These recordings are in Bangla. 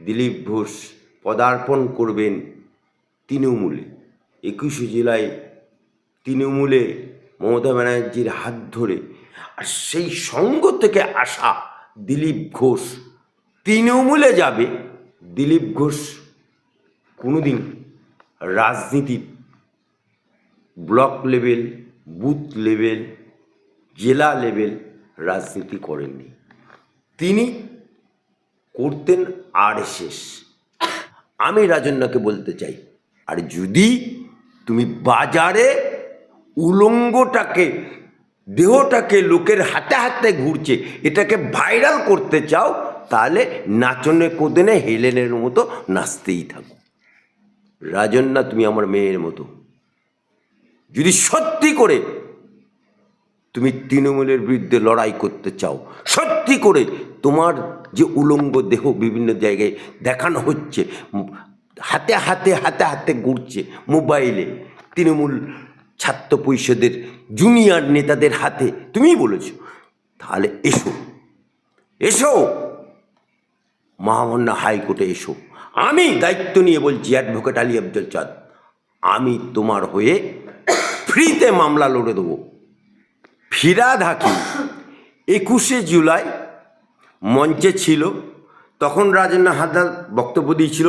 দিলীপ ঘোষ পদার্পণ করবেন তৃণমূলে। একুশে জেলায় তৃণমূলে মমতা ব্যানার্জির হাত ধরে। আর সেই সঙ্গ থেকে আসা দিলীপ ঘোষ তৃণমূলে যাবে। দিলীপ ঘোষ কোনোদিন রাজনীতি ব্লক লেভেল, বুথ লেভেল, জেলা লেভেল রাজনীতি করেননি। তিনি করতেন আরএসএস আমি রাজন্যাকে বলতে চাই, আর যদি তুমি বাজারে উলঙ্গটাকে, দেহটাকে লোকের হাতে হাতে ঘুরছে, এটাকে ভাইরাল করতে চাও, তাহলে নাচনে কোদেনে হেলেনের মতো নাচতেই থাকো। রাজন্যা, তুমি আমার মেয়ের মতো। যদি সত্যি করে তুমি তৃণমূলের বিরুদ্ধে লড়াই করতে চাও। সত্যি করে তোমার যে উলঙ্গ দেহ বিভিন্ন জায়গায় দেখানো হচ্ছে, হাতে হাতে হাতে হাতে ঘুরছে মোবাইলে তৃণমূল ছাত্র পরিষদের জুনিয়র নেতাদের হাতে, তুমিই বলেছ। তাহলে এসো এসো, মহামান্য হাইকোর্টে এসো। আমি দায়িত্ব নিয়ে বলছি অ্যাডভোকেট আলী আব্দুল চাঁদ, আমি তোমার হয়ে ফ্রিতে মামলা লড়ে দেবো। ফিরাদ হাকিম একুশে জুলাই মঞ্চে ছিল। তখন রাজেন্দ্র হাদার বক্তব্য দিয়েছিল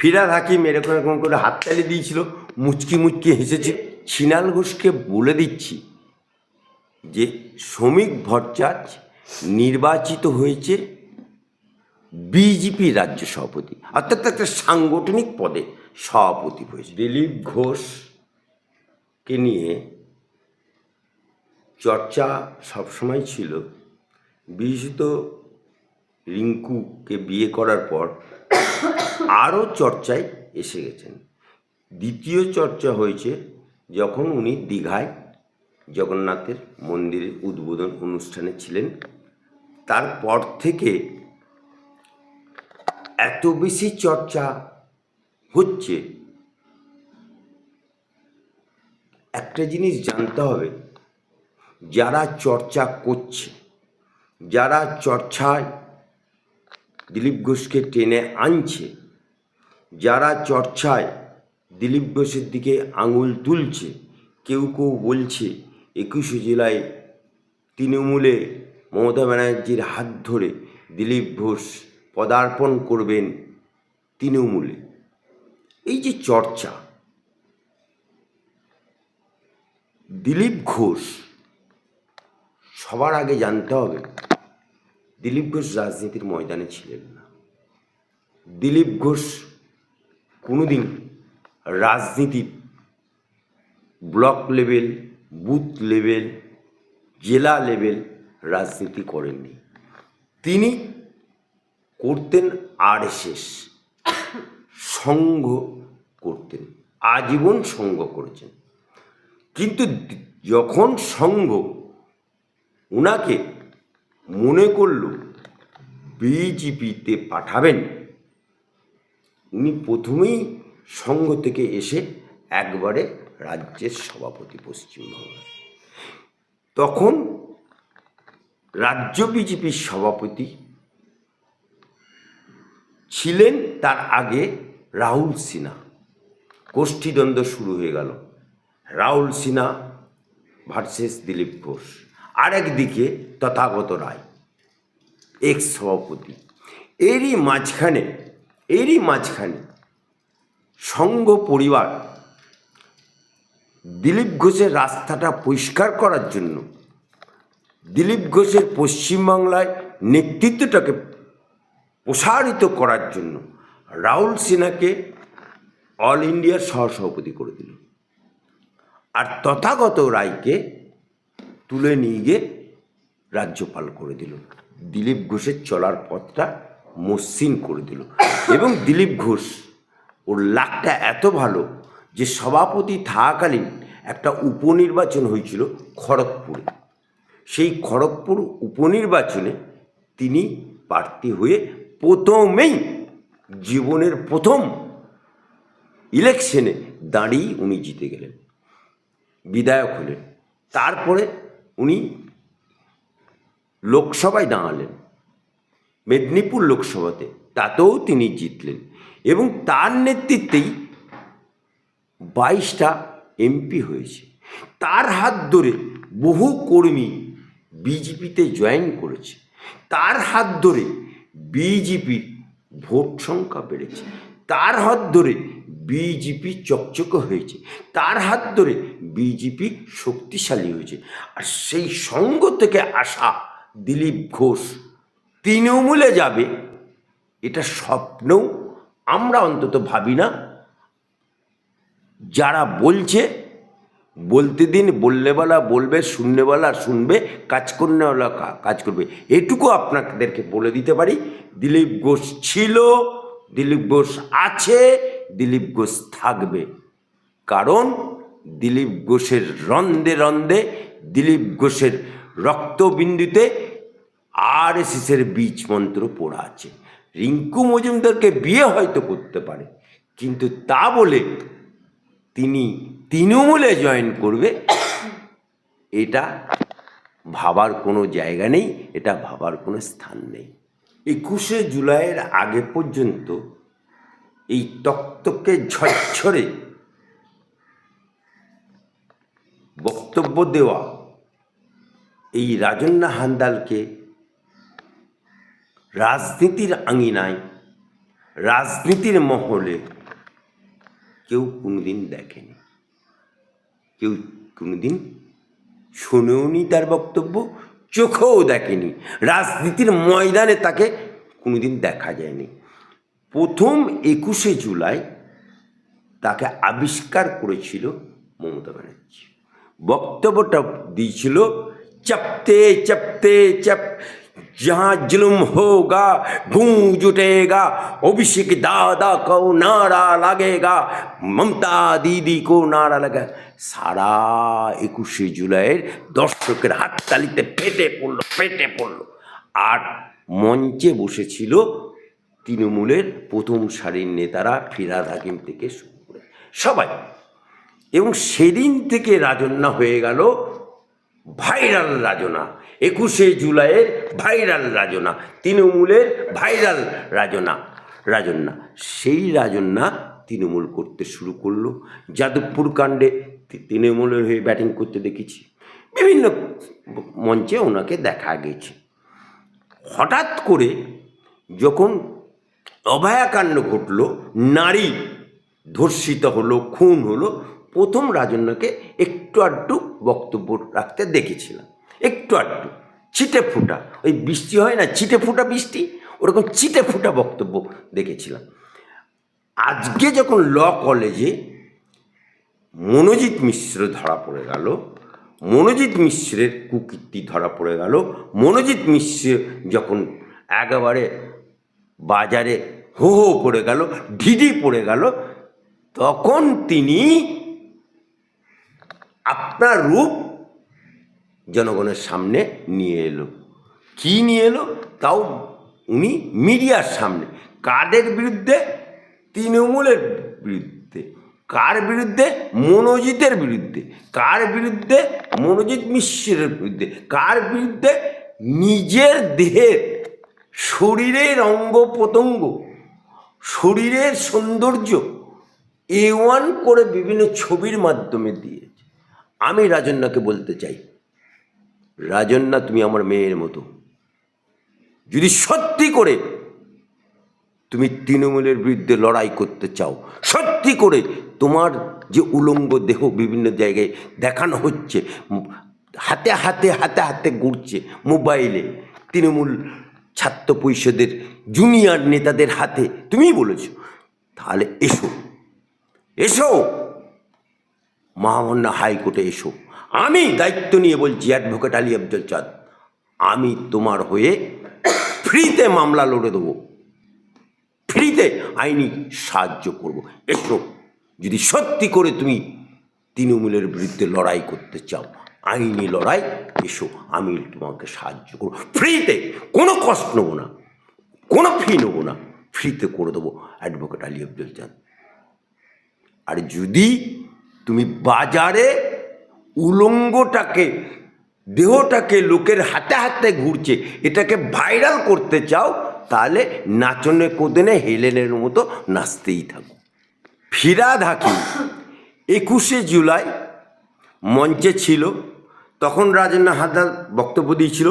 ফিরাদ হাকিম এরকম এরকম করে হাততালি দিয়েছিল, মুচকি মুচকি হেসেছে। ছিনাল ঘোষকে বলে দিচ্ছি যে, শ্রমিক ভট্টাচার্য নির্বাচিত হয়েছে বিজেপি রাজ্য সভাপতি, অর্থাৎ একটা সাংগঠনিক পদে সভাপতি হয়েছে। দিলীপ ঘোষকে নিয়ে চর্চা সবসময় ছিল। বিশেষত রিঙ্কুকে বিয়ে করার পর আরও চর্চায় এসে গেছেন। দ্বিতীয় চর্চা হয়েছে যখন উনি দীঘায় জগন্নাথের মন্দিরের উদ্বোধন অনুষ্ঠানে ছিলেন। তারপর থেকে এত বেশি চর্চা হচ্ছে। একটা জিনিস জানতে হবে যারা চর্চা করছে, যারা চর্চায় দিলীপ ঘোষকে টেনে আনছে, যারা চর্চায় দিলীপ ঘোষের দিকে আঙুল তুলছে, কেউ কেউ বলছে একুশে জেলায় তৃণমূলে মমতা ব্যানার্জির হাত ধরে দিলীপ ঘোষ পদার্পণ করবেন তৃণমূলে। এই যে চর্চা, দিলীপ ঘোষ সবার আগে জানতে হবে, দিলীপ ঘোষ রাজনীতির ময়দানে ছিলেন না। দিলীপ ঘোষ কোনোদিন রাজনীতি ব্লক লেভেল, বুথ লেভেল, জেলা লেভেল রাজনীতি করেননি। তিনি করতেন আরএসএস সঙ্ঘ করতেন, আজীবন সঙ্গ করেছেন। কিন্তু যখন সঙ্ঘ ওনাকে মনে করল বিজেপিতে পাঠাবেন। উনি প্রথমেই সঙ্ঘ থেকে এসে একবারে রাজ্যের সভাপতি পশ্চিমবঙ্গ। তখন রাজ্য বিজেপির সভাপতি ছিলেন তার আগে রাহুল সিনহা। গোষ্ঠীদ্বন্দ্ব শুরু হয়ে গেল। রাহুল সিনহা ভার্সেস দিলীপ ঘোষ। আরেকদিকে তথাগত রায় এক্স সভাপতি এরই মাঝখানে এরই মাঝখানে সংঘ পরিবার দিলীপ ঘোষের রাস্তাটা পরিষ্কার করার জন্য দিলীপ ঘোষের পশ্চিমবাংলায় নেতৃত্বটাকে প্রসারিত করার জন্য রাহুল সিনহাকে অল ইন্ডিয়ার সহসভাপতি করে দিল। আর তথাগত রায়কে তুলে নিয়ে গিয়ে রাজ্যপাল করে দিল। দিলীপ ঘোষের চলার পথটা মসৃণ করে দিল। এবং দিলীপ ঘোষ, ওর লাকটা এত ভালো যে সভাপতি থাকাকালীন একটা উপনির্বাচন হয়েছিল খড়গপুরে। সেই খড়গপুর উপনির্বাচনে তিনি প্রার্থী হয়ে প্রথমেই জীবনের প্রথম ইলেকশনে দাঁড়িয়ে উনি জিতে গেলেন। বিধায়ক হলেন। তারপরে উনি লোকসভায় দাঁড়ালেন। মেদিনীপুর লোকসভাতে তাতেও তিনি জিতলেন এবং তার নেতৃত্বেই বাইশটা এমপি হয়েছে। তার হাত ধরে বহু কর্মী বিজেপিতে জয়েন করেছে। তার হাত ধরে বিজেপির ভোট সংখ্যা বেড়েছে। তার হাত ধরে বিজেপি চকচকে হয়েছে। তার হাত ধরে বিজেপি শক্তিশালী হয়েছে। আর সেই সঙ্গ থেকে আসা দিলীপ ঘোষ, তৃণমূলে যাবে, এটা স্বপ্নেও আমরা অন্তত ভাবি না। যারা বলছে, বলতে দিন বললেওয়ালা বলবে শুননেওয়ালা শুনবে, কাজ করনেওয়ালা কা- কাজ করবে, এটুকু আপনাদেরকে বলে দিতে পারি। দিলীপ ঘোষ ছিল, দিলীপ ঘোষ আছে দিলীপ ঘোষ থাকবে। কারণ দিলীপ ঘোষের রন্দে রন্দে দিলীপ ঘোষের রক্তবিন্দুতে আর এর বীজ মন্ত্র পড়া আছে। রিঙ্কু মজুমদারকে বিয়ে হয়তো করতে পারে, কিন্তু তা বলে তিনি তৃণমূলে জয়েন করবে, এটা ভাবার কোনো জায়গা নেই, এটা ভাবার কোনো স্থান নেই। একুশে জুলাইয়ের আগে পর্যন্ত এই তক্তকে ঝরঝরে বক্তব্য দেওয়া এই রাজন্না হান্দালকে রাজনীতির আঙিনায়, রাজনীতির মহলে কেউ কোনোদিন দেখেনি। কেউ কোনোদিন শুনেওনি তার বক্তব্য, চোখেও দেখেনি। রাজনীতির ময়দানে তাকে কোনোদিন দেখা যায়নি। প্রথম একুশে জুলাই তাকে আবিষ্কার করেছিল মমতা ব্যানার্জি বক্তব্যটা দিয়েছিল চপতে চপতে চপ जहाँ जुल्म होगा गूंज उठेगा अभिषेक दादा को नारा लगेगा মমতা দিদি কো নারা লাগা সারা একুশে জুলাইয়ের দর্শকের হাততালিতে ফেটে পড়লো ফেটে পড়লো আর মঞ্চে বসেছিল তৃণমূলের প্রথম সারির নেতারা ফিরাদ হাকিম থেকে শুরু করে সবাই। এবং সেদিন থেকে রাজন্যা হয়ে গেল ভাইরাল রাজনা একুশে জুলাইয়ের ভাইরাল রাজনা তৃণমূলের ভাইরাল রাজনা রাজন্যা। সেই রাজন্যা তৃণমূল করতে শুরু করল। যাদবপুর কাণ্ডে তৃণমূলের হয়ে ব্যাটিং করতে দেখেছি। বিভিন্ন মঞ্চে ওনাকে দেখা গেছে। হঠাৎ করে যখন অভয়াকাণ্ড ঘটল, নারী ধর্ষিত হলো, খুন হলো। প্রথম রাজন্যকে একটু আধটু বক্তব্য রাখতে দেখেছিলাম। একটু আধটু, ছিটে ফুটা। ওই বৃষ্টি হয় না? ছিটে ফুটা বৃষ্টি? ওরকম ছিটে ফুটা বক্তব্য দেখেছিলাম। আজকে যখন ল কলেজে মনোজিৎ মিশ্র ধরা পড়ে গেল, মনোজিৎ মিশ্রের কুকীর্তি ধরা পড়ে গেল, মনোজিৎ মিশ্র যখন একেবারে বাজারে হো হো পড়ে গেল ঢিডি পড়ে গেল, তখন তিনি আপনার রূপ জনগণের সামনে নিয়ে এলো। কি নিয়ে এলো? তাও উনি মিডিয়ার সামনে। কাদের বিরুদ্ধে? তৃণমূলের বিরুদ্ধে। কার বিরুদ্ধে? মনোজিতের বিরুদ্ধে। কার বিরুদ্ধে? মনোজিৎ মিশ্রের বিরুদ্ধে। কার বিরুদ্ধে? নিজের দেহের, শরীরের অঙ্গ প্রত্যঙ্গ শরীরের সৌন্দর্য এ ওয়ান করে বিভিন্ন ছবির মাধ্যমে দিয়েছে। আমি রাজন্যাকে বলতে চাই, রাজন্যা তুমি আমার মেয়ের মতো। যদি সত্যি করে তুমি তৃণমূলের বিরুদ্ধে লড়াই করতে চাও, সত্যি করে তোমার যে উলঙ্গ দেহ বিভিন্ন জায়গায় দেখানো হচ্ছে, হাতে হাতে হাতে হাতে ঘুরছে মোবাইলে, তৃণমূল ছাত্র পরিষদের জুনিয়র নেতাদের হাতে তুমিই বলেছ। তাহলে এসো। এসো। মহামান্য হাইকোর্টে এসো। আমি দায়িত্ব নিয়ে বলছি অ্যাডভোকেট আলী আব্দুল চাঁদ। আমি তোমার হয়ে ফ্রিতে মামলা লড়ে দেবো। ফ্রিতে আইনি সাহায্য করব। এসো। যদি সত্যি করে তুমি তৃণমূলের বিরুদ্ধে লড়াই করতে চাও আইনি লড়াই, এসো, আমি তোমাকে সাহায্য করব। ফ্রিতে কোনো কষ্ট নেব না, কোনো ফি নেব না ফ্রিতে করে দেবো অ্যাডভোকেট আলী আব্দুল আর যদি তুমি বাজারে উলঙ্গটাকে, দেহটাকে লোকের হাতে হাতে ঘুরছে, এটাকে ভাইরাল করতে চাও, তাহলে নাচনে কোদনে হেলেনের মতো নাচতেই থাকো। ফিরাদ হাকিম, একুশে জুলাই মঞ্চে ছিল তখন রাজেন্দ্র হালদার বক্তব্য দিয়েছিল,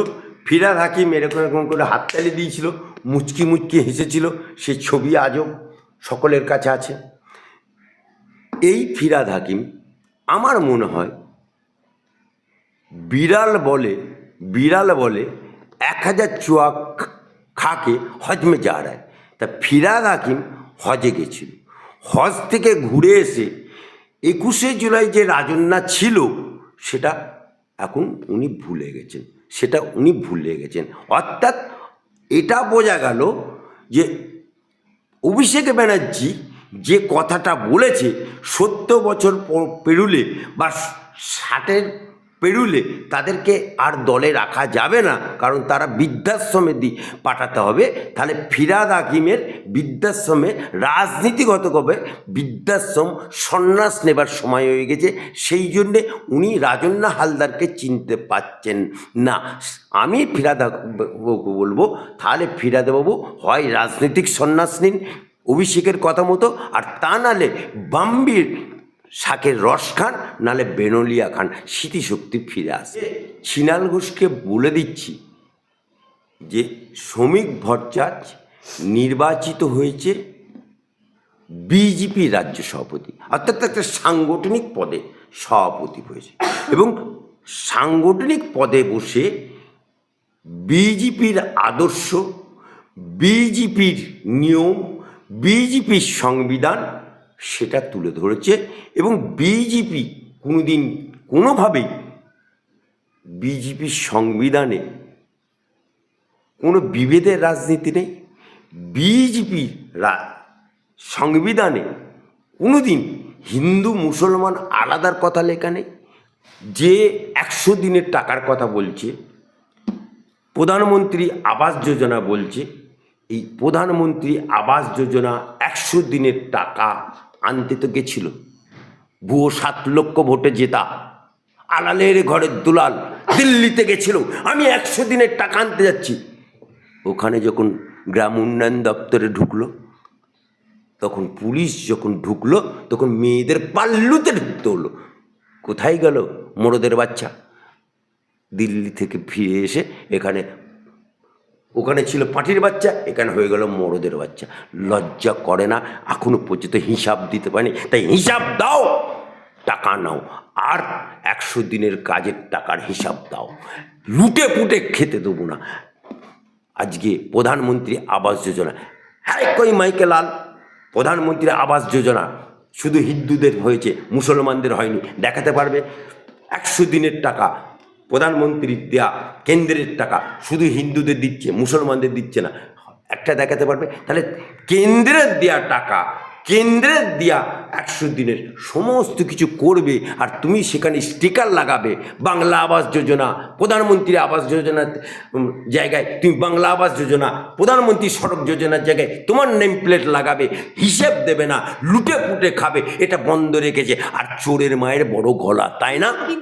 ফিরাদ হাকিম এরকম এরকম করে হাততালি দিয়েছিল, মুচকি মুচকি হেসেছিল, সে ছবি আজও সকলের কাছে আছে। এই ফিরাদ হাকিম, আমার মনে হয় বিড়াল বলে বিড়াল বলে এক হাজার চুয়া খাকে হজমে যাওয়ায় তা ফিরাদ হাকিম হজে গেছিল। হজ থেকে ঘুরে এসে একুশে জুলাই যে রাজন্যা ছিল, সেটা এখন উনি ভুলে গেছেন। সেটা উনি ভুলে গেছেন। অর্থাৎ এটা বোঝা গেল যে অভিষেক ব্যানার্জি যে কথাটা বলেছে, সত্তর বছর পেরুলে বা ষাটের পেরুলে তাদেরকে আর দলে রাখা যাবে না, কারণ তারা বৃদ্ধাশ্রমে দি, পাঠাতে হবে। তাহলে ফিরাদ হাকিমের বৃদ্ধাশ্রমে রাজনীতিগতভাবে বৃদ্ধাশ্রম সন্ন্যাস নেবার সময় হয়ে গেছে। সেই জন্যে উনি রাজন্না হালদারকে চিনতে পাচ্ছেন না। আমি ফিরাদাবাবুকে বলব, তাহলে ফিরাদবাবু হয় রাজনৈতিক সন্ন্যাস নিন, অভিষেকের কথা মতো, আর তা নালে বাম্বির শাকের রস খান নালে বেনলিয়া খান স্মৃতিশক্তি ফিরে আসে। ছিনাল ঘোষকে বলে দিচ্ছি যে শ্রমিক ভট্টাচ নির্বাচিত হয়েছে বিজেপি রাজ্য সভাপতি অর্থাৎ একটা সাংগঠনিক পদে সভাপতি হয়েছে। এবং সাংগঠনিক পদে বসে বিজেপির আদর্শ বিজেপির নিয়ম বিজেপির সংবিধান সেটা তুলে ধরেছে এবং বিজেপি কোনোদিন কোনোভাবেই বিজেপির সংবিধানে কোনো বিভেদের রাজনীতি নেই। বিজেপির সংবিধানে কোনোদিন হিন্দু, মুসলমান আলাদার কথা লেখা নেই। যে একশো দিনের টাকার কথা বলছে, প্রধানমন্ত্রী আবাস যোজনা বলছে, এই প্রধানমন্ত্রী আবাস যোজনা একশো দিনের টাকা আনতে তো গেছিল। ভুয়ো সাত লক্ষ ভোটে জেতা। আলালের ঘরের দুলাল দিল্লিতে গেছিল। আমি একশো দিনের টাকা আনতে যাচ্ছি। ওখানে যখন গ্রাম উন্নয়ন দপ্তরে ঢুকলো, তখন পুলিশ যখন ঢুকলো, তখন মেয়েদের পাল্লুতে ঢুকতে হলো। কোথায় গেল মোড়দের বাচ্চা? দিল্লি থেকে ফিরে এসে এখানে ওখানে ছিল পাটির বাচ্চা, এখানে হয়ে গেল মরদের বাচ্চা। লজ্জা করে না, এখনও পর্যন্ত হিসাব দিতে পারেনি। তাই হিসাব দাও, টাকা নাও, আর একশো দিনের কাজের টাকার হিসাব দাও। লুটে পুটে খেতে দেবো না। আজকে প্রধানমন্ত্রী আবাস যোজনা। হ্যাঁ কই মাইকে লাল। প্রধানমন্ত্রী আবাস যোজনা। শুধু হিন্দুদের হয়েছে, মুসলমানদের হয়নি, দেখাতে পারবে। একশো দিনের টাকা প্রধানমন্ত্রীর দেয়া কেন্দ্রের টাকা শুধু হিন্দুদের দিচ্ছে, মুসলমানদের দিচ্ছে না। একটা দেখাতে পারবে? তাহলে কেন্দ্রের দেয়া টাকা, কেন্দ্রের দেয়া একশো দিনের সমস্ত কিছু করবে আর তুমি সেখানে স্টিকার লাগাবে, বাংলা আবাস যোজনা, প্রধানমন্ত্রী আবাস যোজনার জায়গায় তুমি বাংলা আবাস যোজনা, প্রধানমন্ত্রী সড়ক যোজনার জায়গায় তোমার নেম প্লেট লাগাবে, হিসেব দেবে না, লুটে পুটে খাবে, এটা বন্ধ রেখেছে। আর চোরের মায়ের বড় গলা, তাই না?